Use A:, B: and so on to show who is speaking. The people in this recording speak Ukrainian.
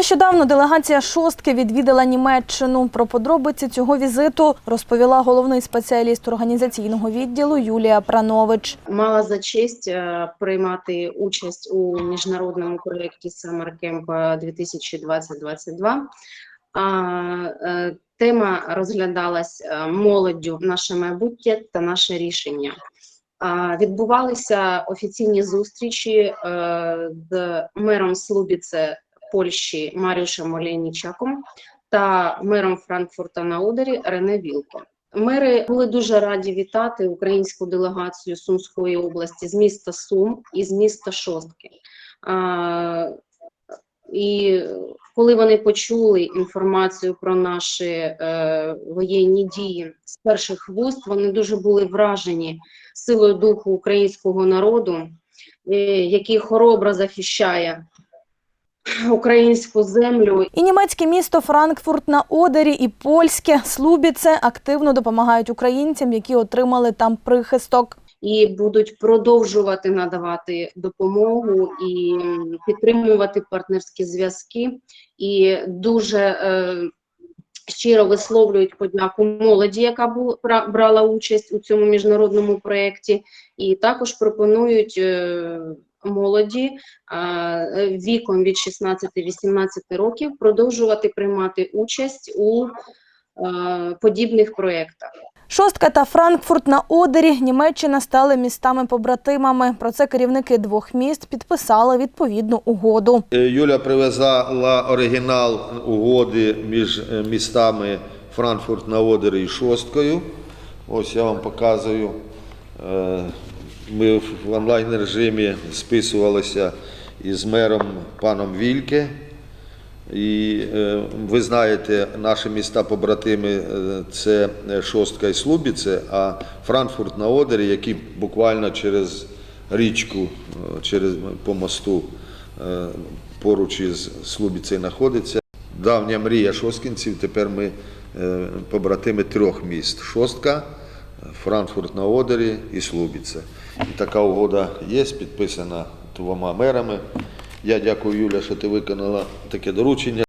A: Нещодавно делегація шостки відвідала Німеччину. Про подробиці цього візиту розповіла головний спеціаліст організаційного відділу Юлія Пранович.
B: мала за честь е, приймати участь у міжнародному проєкті Summer Camp 2020-2022. А, е, Тема розглядалась е, молоддю наше майбутнє та наше рішення. Відбувалися офіційні зустрічі з мером Слубіце Польщі Маріушем Олейнічаком та мером Франкфурта на Одері Рене Вілко. Мери були дуже раді вітати українську делегацію Сумської області з міста Сум і з міста Шостки. А, і коли вони почули інформацію про наші е, воєнні дії з перших вуст, вони дуже були вражені силою духу українського народу, е, який хоробро захищає українську землю
A: І німецьке місто Франкфурт на Одері, і польське Слубіце активно допомагають українцям, які отримали там прихисток.
B: і будуть продовжувати надавати допомогу і підтримувати партнерські зв'язки. І дуже е, щиро висловлюють подяку молоді, яка бу- бра- брала участь у цьому міжнародному проєкті, і також пропонують. Е, Молоді е, віком від 16-18 років продовжувати приймати участь у е, подібних проєктах.
A: Шостка та Франкфурт на Одері Німеччина стали містами-побратимами. Про це керівники двох міст підписали відповідну угоду.
C: Е, Юля привезла оригінал угоди між містами Франкфурт на Одері і Шосткою. Ось я вам показую. Е, Ми в онлайн режимі списувалися із мером паном Вільке. І е, ви знаєте, наші міста побратими е, це Шостка і Слубіце, а Франкфурт на Одері, який буквально через річку, через по мосту поруч із Слубіцею знаходиться. Давня мрія шосткінців. Тепер ми побратими трьох міст: Шостка, Франкфурт на Одері і Слубіце. І така угода є, підписана двома мерами. Я дякую, Юля, що ти виконала таке доручення.